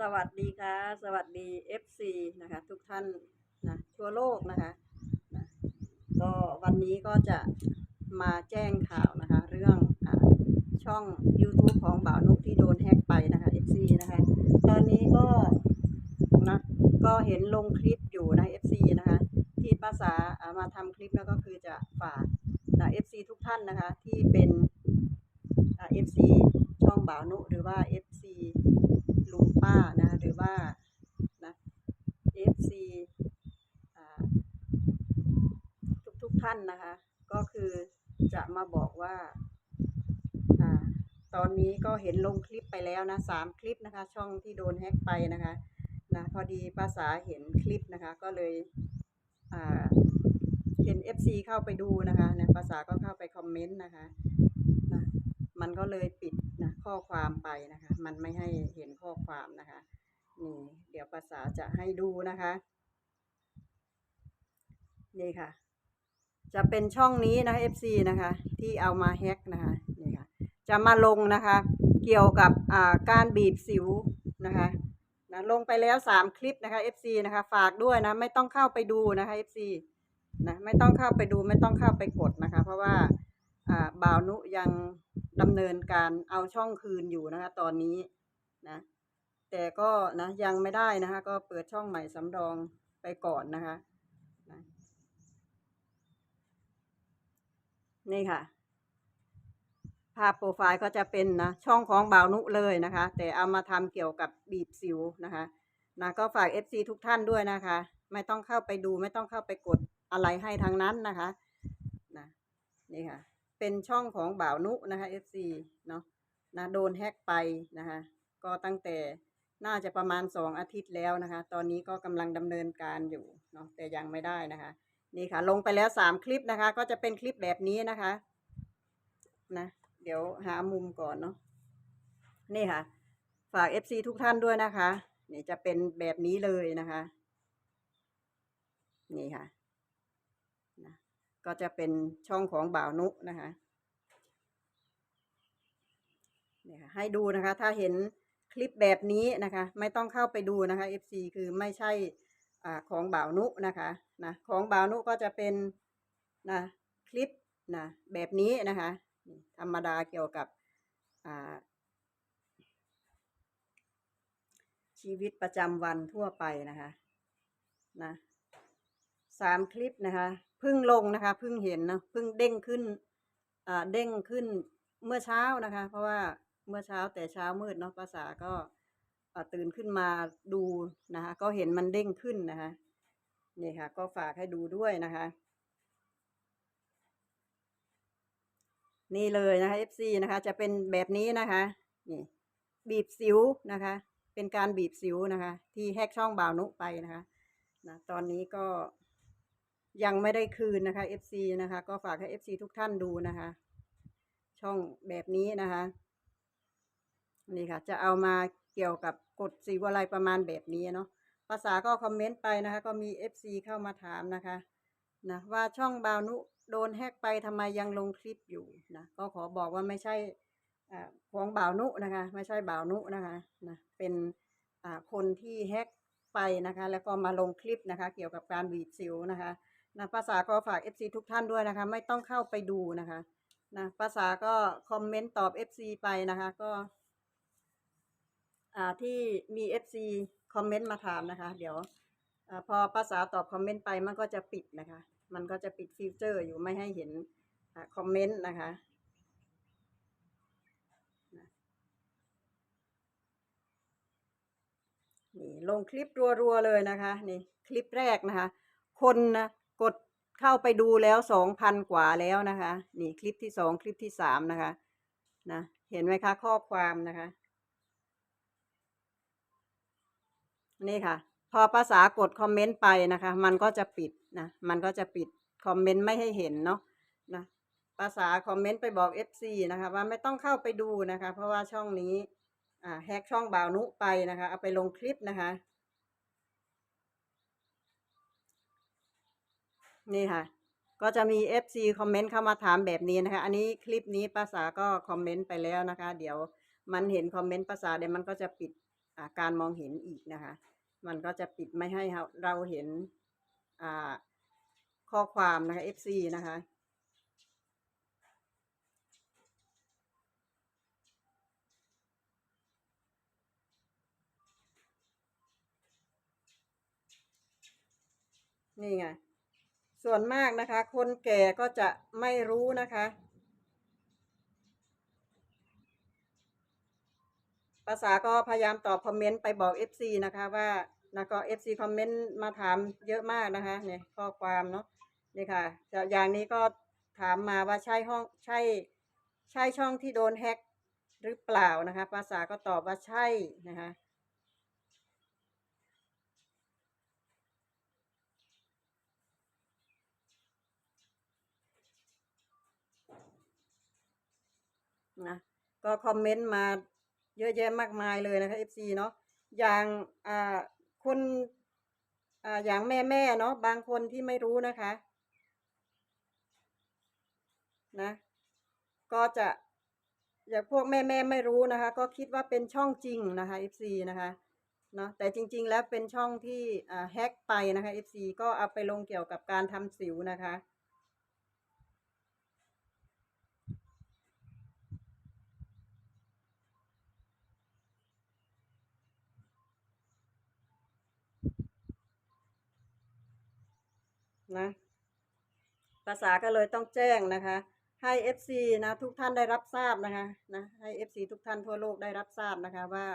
สวัสดีค่ะ สวัสดี FC นะคะ ทุกท่านนะทั่วโลกนะคะนะก็วันนี้ก็จะมาแจ้งข่าวนะคะ เรื่องอช่อง YouTube ของบ่าวนุกที่โดนแฮกไปนะคะ FC นะคะ ตอนนี้ก็นะก็เห็นลงคลิปอยู่นะ FC นะคะ ที่ภาษาอ่ามาทำคลิปแล้วก็คือจะฝากนะ FC ทุกท่านนะคะที่เป็นอ่า FC ช่องบ่าวนุหรือว่า FC ลุงป้านะหรือว่านะ FC อ่าทุกทุกๆท่านนะคะ ก็คือจะมาบอกว่าอ่า ตอนนี้ก็เห็นลงคลิปไปแล้วนะสามคลิปนะคะ ช่องที่โดนแฮ็กไปนะคะนะพอดีภาษาเห็นคลิปนะคะ ก็เลยอ่าเห็น FC เข้าไปดูนะคะเนี่ยภาษาก็เข้าไปคอมเมนต์นะคะนะมันก็เลยปิดนะข้อความไปนะคะ มันไม่ให้เห็นข้อความนะคะนี่เดี๋ยวภาษาจะให้ดูนะคะนี่ค่ะ จะเป็นช่องนี้นะคะ FC นะคะ ที่เอามาแฮ็กนะคะ จะมาลงนะคะ เกี่ยวกับการบีบสิวนะคะนะลงไปแล้วสามคลิปนะคะ FC นะคะ ฝากด้วยนะ ไม่ต้องเข้าไปดูนะคะ FC นะไม่ต้องเข้าไปดูไม่ต้องเข้าไปกดนะคะ เพราะว่าอ่าบ่าวนุยังดำเนินการเอาช่องคืนอยู่นะคะ ตอนนี้นะแต่ก็นะยังไม่ได้นะคะ ก็เปิดช่องใหม่สำรองไปก่อนนะคะนะนี่ค่ะ ภาพโปรไฟล์ก็จะเป็นนะช่องของบ่าวนุเลยนะคะ แต่เอามาทำเกี่ยวกับบีบสิวนะคะนะก็ฝาก FC ทุกท่านด้วยนะคะ ไม่ต้องเข้าไปดูไม่ต้องเข้าไปกดอะไรให้ทางนั้นนะคะนะนี่ค่ะ เป็นช่องของบ่าวนุนะคะ FC เนาะนะโดนแฮกไปนะคะ ก็ตั้งแต่น่าจะประมาณสองอาทิตย์แล้วนะคะ ตอนนี้ก็กำลังดำเนินการอยู่เนาะแต่ยังไม่ได้นะคะ นี่ค่ะ ลงไปแล้วสามคลิปนะคะ ก็จะเป็นคลิปแบบนี้นะคะนะ เดี๋ยวหามุมก่อนเนาะนี่ค่ะ ฝาก FC ทุกท่านด้วยนะคะนี่จะเป็นแบบนี้เลยนะคะ นี่ค่ะนะก็จะเป็นช่องของบ่าวนุนะคะนี่ค่ะให้ดูนะคะ ถ้าเห็นคลิปแบบนี้นะคะ ไม่ต้องเข้าไปดูนะคะ FC คือไม่ใช่อ่าของบ่าวนุนะคะนะของบ่าวนุก็จะเป็นนะคลิปนะแบบนี้นะคะ ธรรมดาเกี่ยวกับชีวิตประจำวันทั่วไปนะคะนะสามคลิปนะคะเพิ่งลงนะคะเพิ่งเห็นเนาะเพิ่งเด้งขึ้นเด้งขึ้นเมื่อเช้านะคะ เพราะว่าเมื่อเช้าแต่เช้ามืดเนาะภาษาก็ตื่นขึ้นมาดูนะคะ ก็เห็นมันเด้งขึ้นนะคะนี่ค่ะ ก็ฝากให้ดูด้วยนะคะ นี่เลยนะคะ FC นะคะ จะเป็นแบบนี้นะคะนี่บีบสิวนะคะ เป็นการบีบสิวนะคะ ที่แฮกช่องบ่าวนุไปนะคะนะตอนนี้ก็ยังไม่ได้คืนนะคะ FC นะคะ ก็ฝากให้ FC ทุกท่านดูนะคะ ช่องแบบนี้นะคะ นี่ค่ะ จะเอามาเกี่ยวกับกฎสีวอะไรประมาณแบบนี้เนาะภาษาก็คอมเมนต์ไปนะคะ ก็มี FC เข้ามาถามนะคะนะว่าช่องบ่าวนุ โดนแฮกไปทำไมยังลงคลิปอยู่นะก็ขอบอกว่าไม่ใช่ของบ่าวนุนะคะ ไม่ใช่บ่าวนุนะคะนะเป็นคนที่แฮกไปนะคะ แล้วก็มาลงคลิปนะคะ เกี่ยวกับการบีบสิวนะคะนะภาษาก็ฝาก FC ทุกท่านด้วยนะคะ ไม่ต้องเข้าไปดูนะคะนะภาษาก็คอมเมนต์ตอบ FC ไปนะคะก็ที่มี FC คอมเมนต์มาถามนะคะ เดี๋ยวอพอภาษาตอบคอมเมนต์ไปมันก็จะปิดนะคะ มันก็จะปิดฟิลเจอร์อยู่ไม่ให้เห็นอคอมเมนต์นะคะนี่ลงคลิปรัวๆเลยนะคะนี่คลิปแรกนะคะ คนนะกดเข้าไปดูแล้วสองพันกว่าแล้วนะคะ นี่คลิปที่สองคลิปที่สามนะคะนะเห็นไหมคะข้อความนะคะ นี่ค่ะ พอภาษากดคอมเมนต์ไปนะคะ มันก็จะปิด นะมันก็จะปิดคอมเมนต์ไม่ให้เห็นเนาะนะภาษาคอมเมนต์ไปบอก FC นะคะว่าไม่ต้องเข้าไปดูนะคะ เพราะว่าช่องนี้อ่าแฮกช่องบ่าวนุไปนะคะเอาไปลงคลิปนะคะ นี่ค่ะ ก็จะมี FC คอมเมนต์เข้ามาถามแบบนี้นะคะ อันนี้คลิปนี้ภาษาก็คอมเมนต์ไปแล้วนะคะ เดี๋ยวมันเห็นคอมเมนต์ภาษาเดี๋ยวมันก็จะปิดการมองเห็นอีกนะคะ มันก็จะปิดไม่ให้เราเห็น ข้อความนะคะ FC นะคะนี่ไง ส่วนมากนะคะ คนแก่ก็จะไม่รู้นะคะ ภาษาก็พยายามตอบคอมเมนต์ไปบอก FC นะคะว่า นะก็ FC คอมเมนต์มาถามเยอะมากนะคะเนี่ยข้อความเนาะนี่ค่ะจะอย่างนี้ก็ถามมาว่าใช่ห้องใช่ใช่ช่องที่โดนแฮ็กหรือเปล่านะคะ ภาษาก็ตอบว่าใช่นะคะนะก็คอมเมนต์มาเยอะแยะมากมายเลยนะคะ FC เนาะอย่างอ่า คนออย่างแม่แม่ๆเนาะบางคนที่ไม่รู้นะคะนะก็จะอย่างพวกแม่แม่ๆไม่รู้นะคะ ก็คิดว่าเป็นช่องจริงนะคะ FC นะคะเนาะแต่จริง ๆ แล้วเป็นช่องที่แฮ็กไปนะคะ FC ก็เอาไปลงเกี่ยวกับการทำสิวนะคะ นะภาษาก็เลยต้องแจ้งนะคะ ให้ FC นะทุกท่านได้รับทราบนะคะนะให้ FC ทุกท่านทั่วโลกได้รับทราบนะคะว่า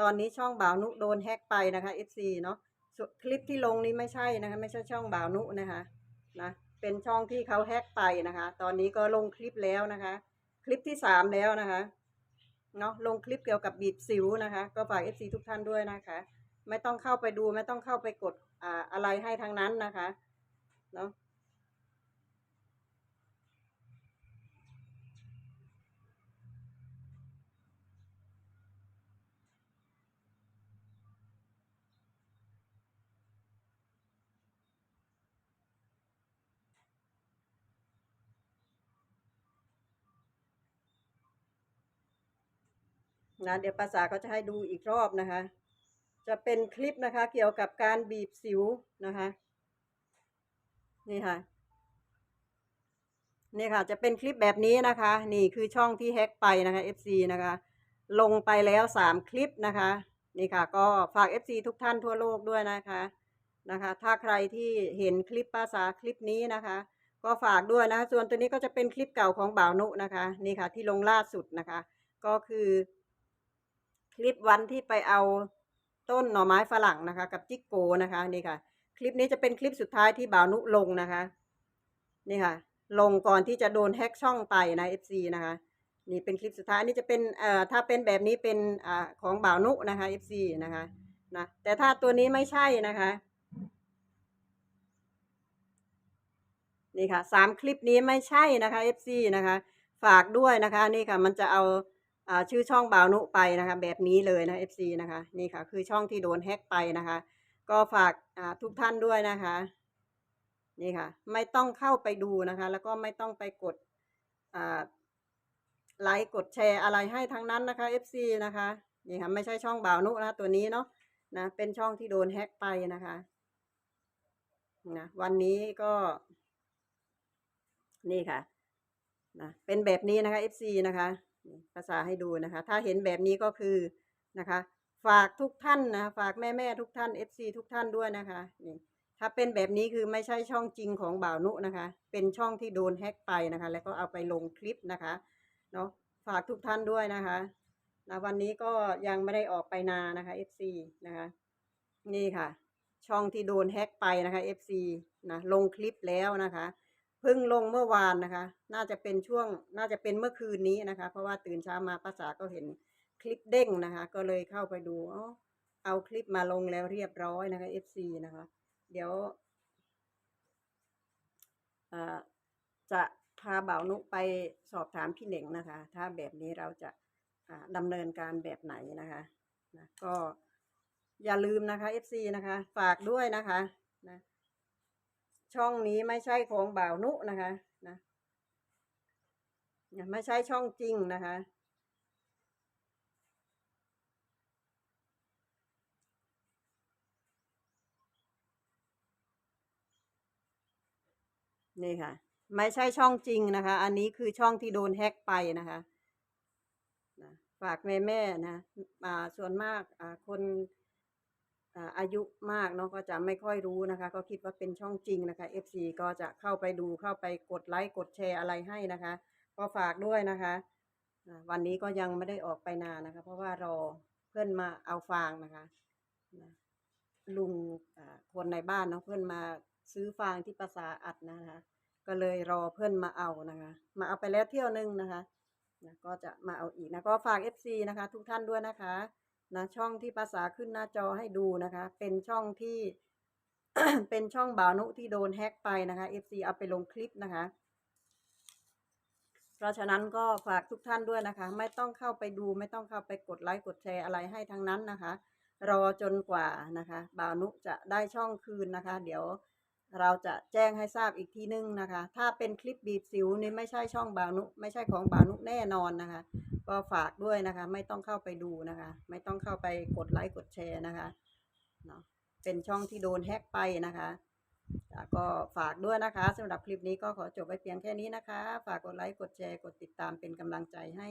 ตอนนี้ช่องบ่าวนุโดนแฮกไปนะคะ FC เนาะคลิปที่ลงนี้ไม่ใช่นะคะ ไม่ใช่ช่องบ่าวนุนะคะนะเป็นช่องที่เขาแฮกไปนะคะ ตอนนี้ก็ลงคลิปแล้วนะคะ คลิปที่สามแล้วนะคะเนาะลงคลิปเกี่ยวกับบีบสิวนะคะ ก็ฝาก FC ทุกท่านด้วยนะคะ ไม่ต้องเข้าไปดูไม่ต้องเข้าไปกดอ่าอะไรให้ทางนั้นนะคะ เนาะนะเดี๋ยวภาษาก็จะให้ดูอีกรอบนะคะ จะเป็นคลิปนะคะ เกี่ยวกับการบีบสิวนะคะ นี่ค่ะ นี่ค่ะ จะเป็นคลิปแบบนี้นะคะ นี่คือช่องที่แฮ็กไปนะคะ FC นะคะ ลงไปแล้วสามคลิปนะคะ นี่ค่ะ ก็ฝาก FC ทุกท่านทั่วโลกด้วยนะคะนะคะ ถ้าใครที่เห็นคลิปภาษาคลิปนี้นะคะ ก็ฝากด้วยนะคะส่วนตัวนี้ก็จะเป็นคลิปเก่าของบ่าวนุนะคะ นี่ค่ะ ที่ลงล่าสุดนะคะ ก็คือ คลิปวันที่ไปเอาต้นหน่อไม้ฝรั่งนะคะ กับจิ๊กโกนะคะนี่ค่ะ คลิปนี้จะเป็นคลิปสุดท้ายที่บ่าวนุลงนะคะ นี่ค่ะ ลงก่อนที่จะโดนแฮ็กช่องไปนะ FC นะคะ นี่เป็นคลิปสุดท้ายนี่จะเป็นเอ่อถ้าเป็นแบบนี้เป็นอ่าของบ่าวนุนะคะ FC นะคะนะแต่ถ้าตัวนี้ไม่ใช่นะคะ นี่ค่ะสามคลิปนี้ไม่ใช่นะคะ FC นะคะ ฝากด้วยนะคะนี่ค่ะ มันจะเอาอ่าชื่อช่องบ่าวนุไปนะคะ แบบนี้เลยนะ FC นะคะ นี่ค่ะ คือช่องที่โดนแฮ็กไปนะคะ ก็ฝากทุกท่านด้วยนะคะ นี่ค่ะ ไม่ต้องเข้าไปดูนะคะ แล้วก็ไม่ต้องไปกดไลค์กดแชร์อะไรให้ทั้งนั้นนะคะ FC นะคะนี่ค่ะไม่ใช่ช่องบ่าวนุนะตัวนี้เนาะนะเป็นช่องที่โดนแฮ็กไปนะคะนะวันนี้ก็ นี่ค่ะนะเป็นแบบนี้นะคะ FC นะคะ ภาษาให้ดูนะคะ ถ้าเห็นแบบนี้ก็คือนะคะ ฝากทุกท่านนะฝากแม่แม่ๆทุกท่าน FC ทุกท่านด้วยนะคะนี่ถ้าเป็นแบบนี้คือไม่ใช่ช่องจริงของบ่าวนุนะคะ เป็นช่องที่โดนแฮ็กไปนะคะ แล้วก็เอาไปลงคลิปนะคะเนาะฝากทุกท่านด้วยนะคะนะวันนี้ก็ยังไม่ได้ออกไปนานะคะ FC นะคะนี่ค่ะ ช่องที่โดนแฮ็กไปนะคะ FC นะลงคลิปแล้วนะคะเพิ่งลงเมื่อวานนะคะ น่าจะเป็นช่วง น่าจะเป็นเมื่อคืนนี้นะคะ เพราะว่าตื่นเช้ามาภาษาก็เห็น คลิปเด้งนะคะ ก็เลยเข้าไปดูเอาคลิปมาลงแล้วเรียบร้อยนะคะ FC นะคะ เดี๋ยวจะพาบ่าวนุไปสอบถามพี่เหน่งนะคะ ถ้าแบบนี้เราจะดำเนินการแบบไหนนะคะนะก็อย่าลืมนะคะ FC นะคะ ฝากด้วยนะคะนะช่องนี้ไม่ใช่ของบ่าวนุนะคะนะไม่ใช่ช่องจริงนะคะ นี่ค่ะ ไม่ใช่ช่องจริงนะคะ อันนี้คือช่องที่โดนแฮ็กไปนะคะฝากแม่แม่ๆนะส่วนมากคนอายุมากเนาะก็จะไม่ค่อยรู้นะคะ ก็คิดว่าเป็นช่องจริงนะคะ FC ก็จะเข้าไปดูเข้าไปกดไลค์กดแชร์อะไรให้นะคะ ก็ฝากด้วยนะคะ วันนี้ก็ยังไม่ได้ออกไปนานนะคะ เพราะว่ารอเพื่อนมาเอาฟางนะคะลุงคนในบ้านเนาะเพื่อนมา ซื้อฟางที่ภาษาอัดนะคะ ก็เลยรอเพื่อนมาเอานะคะ มาเอาไปแล้วเที่ยวหนึงนะคะนะก็จะมาเอาอีกนะก็ฝาก FC นะคะ ทุกท่านด้วยนะคะนะช่องที่ภาษาขึ้นหน้าจอให้ดูนะคะ เป็นช่องที่ เป็นช่องบ่าวนุที่โดนแฮ็กไปนะคะ FC เอาไปลงคลิปนะคะ เพราะฉะนั้นก็ฝากทุกท่านด้วยนะคะ ไม่ต้องเข้าไปดู ไม่ต้องเข้าไปกดไลค์กดแชร์อะไรให้ทั้งนั้นนะคะ รอจนกว่านะคะบ่าวนุจะได้ช่องคืนนะคะ เดี๋ยว เราจะแจ้งให้ทราบอีกทีนึงนะคะ ถ้าเป็นคลิปบีบสิวนี่ไม่ใช่ช่องบ่าวนุไม่ใช่ของบ่าวนุแน่นอนนะคะ ก็ฝากด้วยนะคะ ไม่ต้องเข้าไปดูนะคะ ไม่ต้องเข้าไปกดไลค์กดแชร์นะคะเนาะเป็นช่องที่โดนแฮ็กไปนะคะอะก็ฝากด้วยนะคะสำหรับคลิปนี้ก็ขอจบไว้เพียงแค่นี้นะคะ ฝากกดไลค์กดแชร์กดติดตามเป็นกำลังใจให้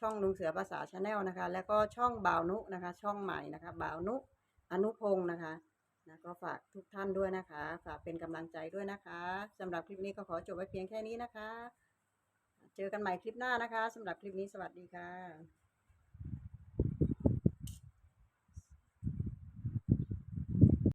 ช่องลุงเสือภาษาชาแนลนะคะ แล้วก็ช่องบ่าวนุนะคะ ช่องใหม่นะคะบ่าวนุอนุพงศ์นะคะ นะก็ฝากทุกท่านด้วยนะคะ ฝากเป็นกำลังใจด้วยนะคะสำหรับคลิปนี้ก็ขอจบไว้เพียงแค่นี้นะคะ เจอกันใหม่คลิปหน้านะคะสำหรับคลิปนี้สวัสดีค่ะ